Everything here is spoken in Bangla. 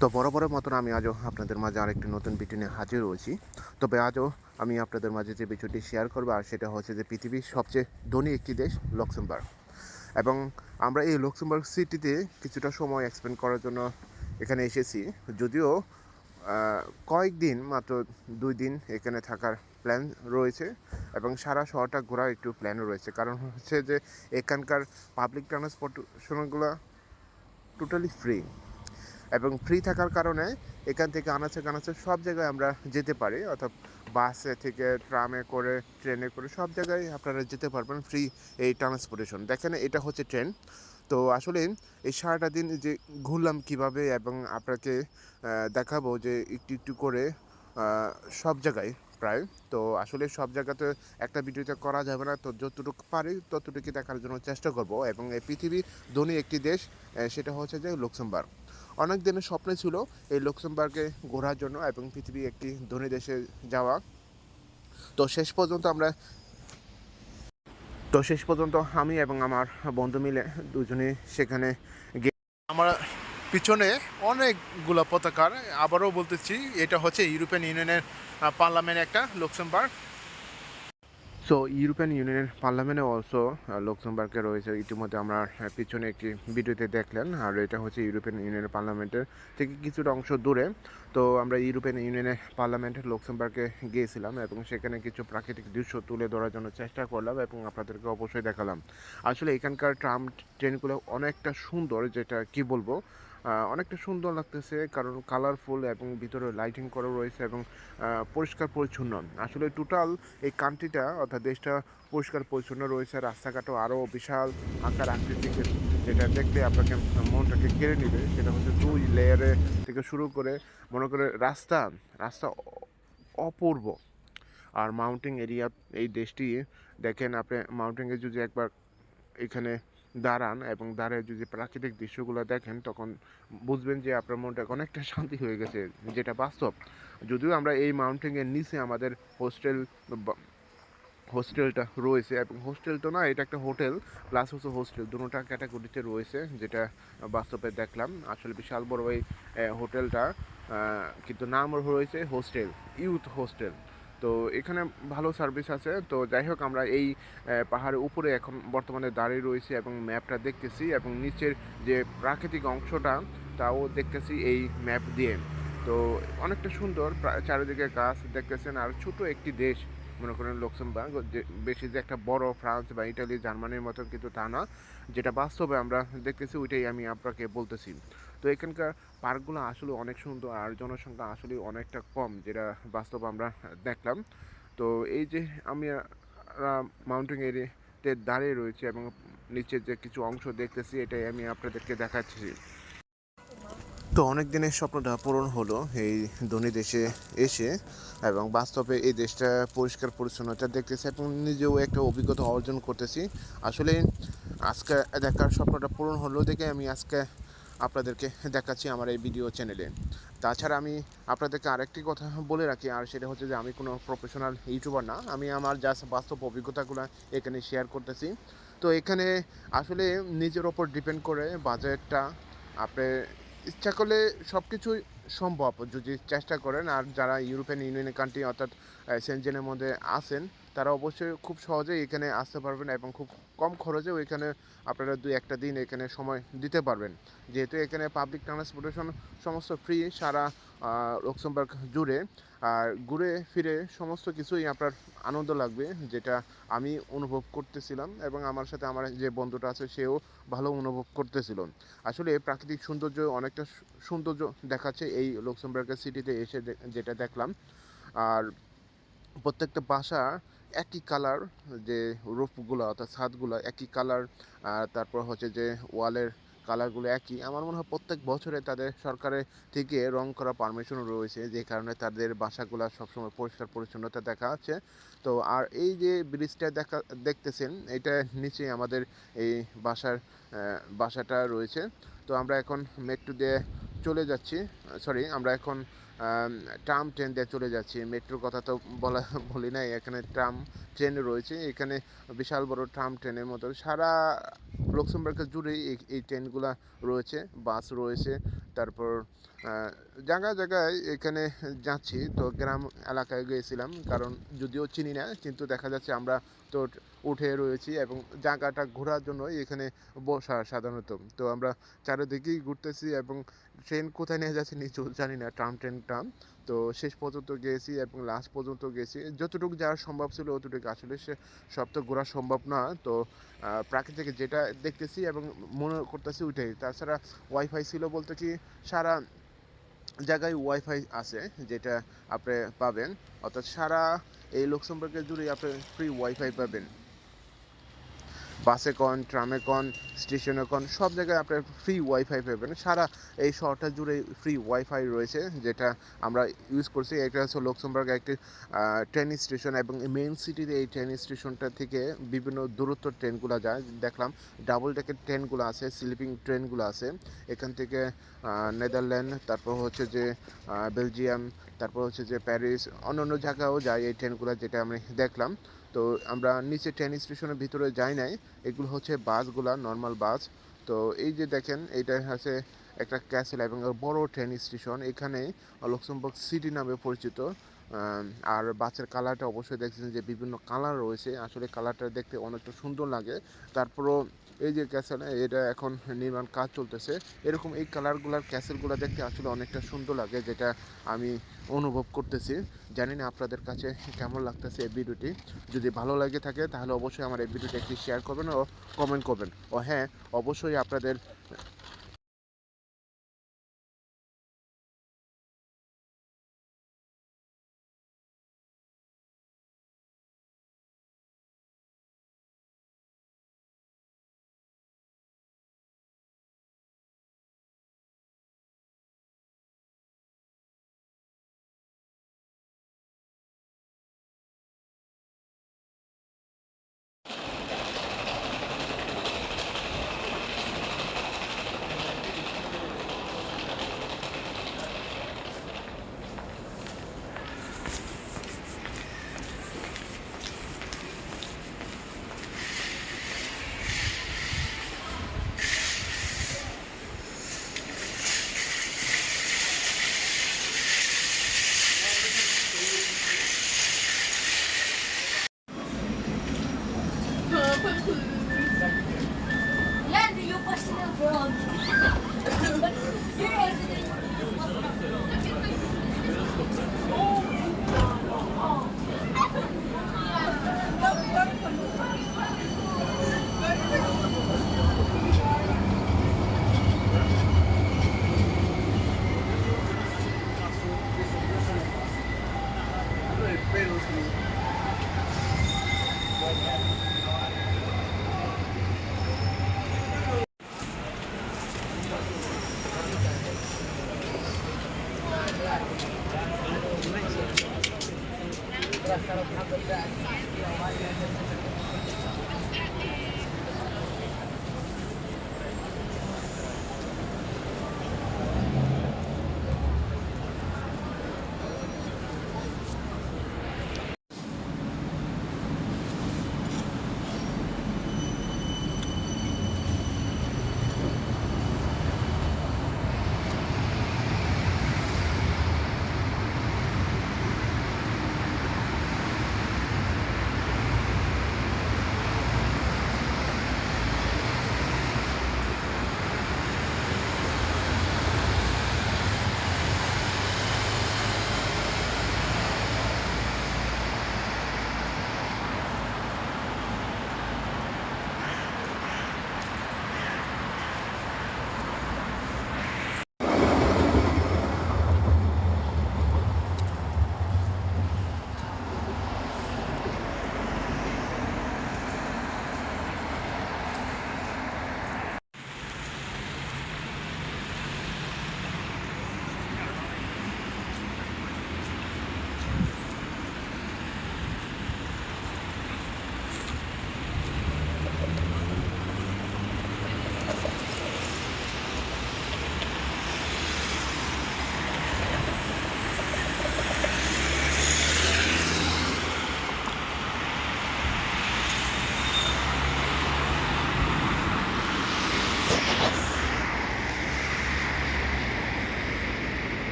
তো বরাবরের মতন আমি আজও আপনাদের মাঝে আরেকটি নতুন ভিডিও নিয়ে হাজির রয়েছি তবে আজও আমি আপনাদের মাঝে যে বিষয়টি শেয়ার করব, আর সেটা হচ্ছে যে পৃথিবীর সবচেয়ে ধনী একটি দেশ লক্সেমবার্গ। এবং আমরা এই লক্সেমবার্গ সিটিতে কিছুটা সময় এক্সপেন্ড করার জন্য এখানে এসেছি। যদিও কয়েকদিন, মাত্র দুই দিন এখানে থাকার প্ল্যান রয়েছে এবং সারা শহরটা ঘোরার একটু প্ল্যান রয়েছে। কারণ হচ্ছে যে এখানকার পাবলিক ট্রান্সপোর্টেশনগুলো টোটালি ফ্রি এবং ফ্রি থাকার কারণে এখান থেকে আনাচে কানাচে সব জায়গায় আমরা যেতে পারি। অর্থাৎ বাসে থেকে ট্রামে করে ট্রেনে করে সব জায়গায় আপনারা যেতে পারবেন ফ্রি এই ট্রান্সপোর্টেশন দেখেন, এটা হচ্ছে ট্রেন তো আসলে এই সারাটা দিন যে ঘুরলাম কীভাবে এবং আপনাকে দেখাবো যে একটু একটু করে সব জায়গায় প্রায়। তো আসলে সব জায়গাতে একটা ভিডিওতে করা যাবে না। তো যতটুকু পারি ততটুকু দেখার জন্য চেষ্টা করব। এবং এই পৃথিবী ধনী একটি দেশ সেটা হচ্ছে যে লুক্সেমবার্গ। অনেক দিনের স্বপ্ন ছিল এই লুক্সেমবার্গে ঘোরার জন্য এবং পৃথিবী একটি ধনী দেশে যাওয়া। তো শেষ পর্যন্ত আমরা তো শেষ পর্যন্ত আমি এবং আমার বন্ধু মিলে দুজনে সেখানে গিয়ে আমার পিছনে অনেকগুলো পতাকার, আবারও বলতেছি, এটা হচ্ছে ইউরোপিয়ান ইউনিয়নের পার্লামেন্ট একটা লুক্সেমবার্গ। সো ইউরোপিয়ান ইউনিয়নের পার্লামেন্টে অলসো লুক্সেমবার্গে রয়েছে। ইতিমধ্যে আমরা পিছনে একটি ভিডিওতে দেখলেন। আর এটা হচ্ছে ইউরোপিয়ান ইউনিয়নের পার্লামেন্টের থেকে কিছুটা অংশ দূরে। তো, আমরা ইউরোপিয়ান ইউনিয়নের পার্লামেন্টের লুক্সেমবার্গে গিয়েছিলাম এবং সেখানে কিছু প্রাকৃতিক দৃশ্য তুলে ধরার জন্য চেষ্টা করলাম এবং আপনাদেরকে অবশ্যই দেখালাম। আসলে এখানকার ট্রাম, ট্রেনগুলো অনেকটা সুন্দর, যেটা কি বলব? অনেকটা সুন্দর লাগতেছে, কারণ কালারফুল এবং ভিতরে লাইটিং করা রয়েছে এবং পরিষ্কার পরিচ্ছন্ন। আসলে টোটাল এই কান্ট্রিটা, অর্থাৎ দেশটা পরিষ্কার পরিচ্ছন্ন রয়েছে, রাস্তাঘাটও আরও বিশাল আকার আকৃতির, যেটা দেখতে আপনাকে মনটাকে কেড়ে নেবে। সেটা হচ্ছে দুই লেয়ারে থেকে শুরু করে, মনে করে রাস্তা রাস্তা অপূর্ব। আর মাউন্টেন এরিয়া এই দেশটি, দেখেন আপনি মাউন্টেনে যদি একবার এখানে দাঁড়ান এবং দাঁড়িয়ে যদি প্রাকৃতিক দৃশ্যগুলো দেখেন, তখন বুঝবেন যে আপনার মনটা অনেকটা শান্তি হয়ে গেছে, যেটা বাস্তব। যদিও আমরা এই মাউন্টেনের নিচে আমাদের হোস্টেল হোস্টেলটা রয়েছে এবং হোস্টেল তো না, এটা একটা হোটেল, প্লাস হচ্ছে হোস্টেল, দুটোটা ক্যাটাগরিতে রয়েছে, যেটা বাস্তবে দেখলাম। আসলে বিশাল বড় এই হোটেলটা কিন্তু নাম রয়েছে হোস্টেল, ইউথ হোস্টেল। তো এখানে ভালো সার্ভিস আছে। তো যাই হোক, আমরা এই পাহাড়ের উপরে এখন বর্তমানে দাঁড়িয়ে রয়েছি এবং ম্যাপটা দেখতেছি এবং নিচের যে প্রাকৃতিক অংশটা, তাও দেখতেছি এই ম্যাপ দিয়ে। তো অনেকটা সুন্দর চারিদিকে গাছ দেখতেছেন। আর ছোট একটি দেশ, মনে করেন লক্সেমবার্গ বেশি যে একটা বড় ফ্রান্স বা ইটালি, জার্মানির মতন কিন্তু তা না। যেটা বাস্তবে আমরা দেখতেছি, ওইটাই আমি আপনাকে বলতেছি। তো এখানকার পার্কগুলো আসলে অনেক সুন্দর আর জনসংখ্যা আসলে অনেকটা কম, যেটা বাস্তব আমরা দেখলাম। তো এই যে আমি মাউন্টেন এরিয়াতে দাঁড়িয়ে রয়েছে এবং নিচের যে কিছু অংশ দেখতেছি, এটাই আমি আপনাদেরকে দেখাচ্ছি। তো অনেক দিনের স্বপ্নটা পূরণ হলো এই ধনী দেশে এসে এবং বাস্তবে এই দেশটা পরিষ্কার পরিচ্ছন্নতা দেখতেছি এবং নিজেও একটা অভিজ্ঞতা অর্জন করতেছি। আসলে আজকে দেখার স্বপ্নটা পূরণ হলো দেখে আমি আজকে আপনাদেরকে দেখাচ্ছি আমার এই ভিডিও চ্যানেলে তাছাড়া আমি আপনাদেরকে আরেকটি কথা বলে রাখি, আর সেটা হচ্ছে যে আমি কোনো প্রফেশনাল ইউটিউবার না, আমি আমার জাস্ট বাস্তব অভিজ্ঞতাগুলো এখানে শেয়ার করতেছি। তো এখানে আসলে নিজের ওপর ডিপেন্ড করে বাজেটটা আপনি ইচ্ছা করলে সব কিছুই সম্ভব। যদি চেষ্টা করেন, আর যারা ইউরোপিয়ান ইউনিয়নের কান্ট্রি অর্থাৎ সেনজেনের মধ্যে আসেন তারা অবশ্যই খুব সহজেই এখানে আসতে পারবেন এবং খুব কম খরচেও এখানে আপনারা দুই একটা দিন এখানে সময় দিতে পারবেন। যেহেতু এখানে পাবলিক ট্রান্সপোর্টেশন সমস্ত ফ্রি সারা লক্সেমবার্গ জুড়ে। আর ঘুরে ফিরে সমস্ত কিছুই আপনার আনন্দ লাগবে, যেটা আমি অনুভব করতেছিলাম এবং আমার সাথে আমার যে বন্ধুটা আছে, সেও ভালো অনুভব করতেছিল। আসলে প্রাকৃতিক সৌন্দর্য অনেকটা সৌন্দর্য দেখাচ্ছে এই লক্সেমবার্গের সিটিতে এসে যেটা দেখলাম। আর প্রত্যেকটা বাসা একই কালার যে রূপগুলো অর্থাৎ ছাদগুলো একই কালার আর তারপর হচ্ছে যে ওয়ালের কালারগুলো একই। আমার মনে হয় প্রত্যেক বছরে তাদের সরকারের থেকে রং করা পারমিশন রয়েছে, যে কারণে তাদের বাসাগুলো সবসময় পরিষ্কার পরিচ্ছন্নতা দেখা যাচ্ছে। তো আর এই যে ব্রিজটা দেখা, দেখতেছেন, এটা নিচে আমাদের এই বাসার বাসাটা রয়েছে। তো আমরা এখন মেট্রো দিয়ে চলে যাচ্ছি সরি আমরা এখন ট্রাম ট্রেন দিয়ে চলে যাচ্ছি। মেট্রোর কথা তো বলা, বলি নাই। এখানে ট্রাম ট্রেন রয়েছে। এখানে বিশাল বড় ট্রাম ট্রেনের মতো। সারা লক্সেমবার্গের জুড়েই এই এই ট্রেনগুলা রয়েছে, বাস রয়েছে, তারপর জায়গায় জায়গায় এখানে যাচ্ছি। তো গ্রাম এলাকায় গিয়েছিলাম, কারণ যদিও চিনি না, কিন্তু দেখা যাচ্ছে আমরা তো উঠে রয়েছি এবং জায়গাটা ঘোরার জন্য এখানে বসা সাধারণত। তো আমরা চারিদিকেই ঘুরতেছি এবং ট্রেন কোথায় নিয়ে যাচ্ছে নিচু জানি না, ট্রাম ট্রেনটা তো শেষ পর্যন্ত গিয়েছি এবং লাস্ট পর্যন্ত গেছি। যতটুকু যাওয়া সম্ভব ছিল অতটুকু আসলে সে সব তো ঘোরা সম্ভব না। তো প্রাকৃতিক যেটা দেখতেছি এবং মনে করতেছি ওইটাই। তাছাড়া ওয়াইফাই ছিল বলতে কি সারা জায়গায় ওয়াইফাই আছে যেটা আপনি পাবেন। অর্থাৎ সারা এই লক্সেমবার্গের জুড়ে আপনি ফ্রি ওয়াইফাই পাবেন। বাসে কন, ট্রামে কন, স্টেশনে কন, সব জায়গায় আপনার ফ্রি ওয়াইফাই পাবেন। সারা এই শহরটা জুড়ে ফ্রি ওয়াইফাই রয়েছে, যেটা আমরা ইউজ করছি। এটা হচ্ছে লক্সেমবার্গ একটি ট্রেন স্টেশন এবং মেন সিটিতে এই ট্রেন স্টেশনটা থেকে বিভিন্ন দূরত্ব ট্রেনগুলো যায়। দেখলাম ডাবল ডেকের ট্রেনগুলো আছে স্লিপিং ট্রেনগুলো আছে। এখান থেকে নেদারল্যান্ড তারপর হচ্ছে যে বেলজিয়াম তারপর হচ্ছে যে প্যারিস অন্য অন্য জায়গায়ও যায় এই ট্রেনগুলো যেটা আমি দেখলাম। তো আমরা নিচে ট্রেন স্টেশনের ভিতরে যাই নাই, এগুলো হচ্ছে বাসগুলা নর্মাল বাস। তো এই যে দেখেন এটা হচ্ছে একটা ক্যাসেল এবং বড় ট্রেন স্টেশন। এখানে লক্সেমবার্গ সিটি নামে পরিচিত। আর বাসের কালারটা অবশ্যই দেখছেন যে বিভিন্ন কালার রয়েছে। আসলে কালারটা দেখতে অনেকটা সুন্দর লাগে। তারপরও এই যে ক্যাসেল, এটা এখন নির্মাণ কাজ চলতেছে। এরকম এই কালারগুলার ক্যাসেলগুলো দেখতে আসলে অনেকটা সুন্দর লাগে, যেটা আমি অনুভব করতেছি। জানি না আপনাদের কাছে কেমন লাগতেছে এই ভিডিওটি। যদি ভালো লাগে থাকে, তাহলে অবশ্যই আমার এই ভিডিওটি একটি শেয়ার করবেন ও কমেন্ট করবেন। ও হ্যাঁ অবশ্যই আপনাদের Gracias.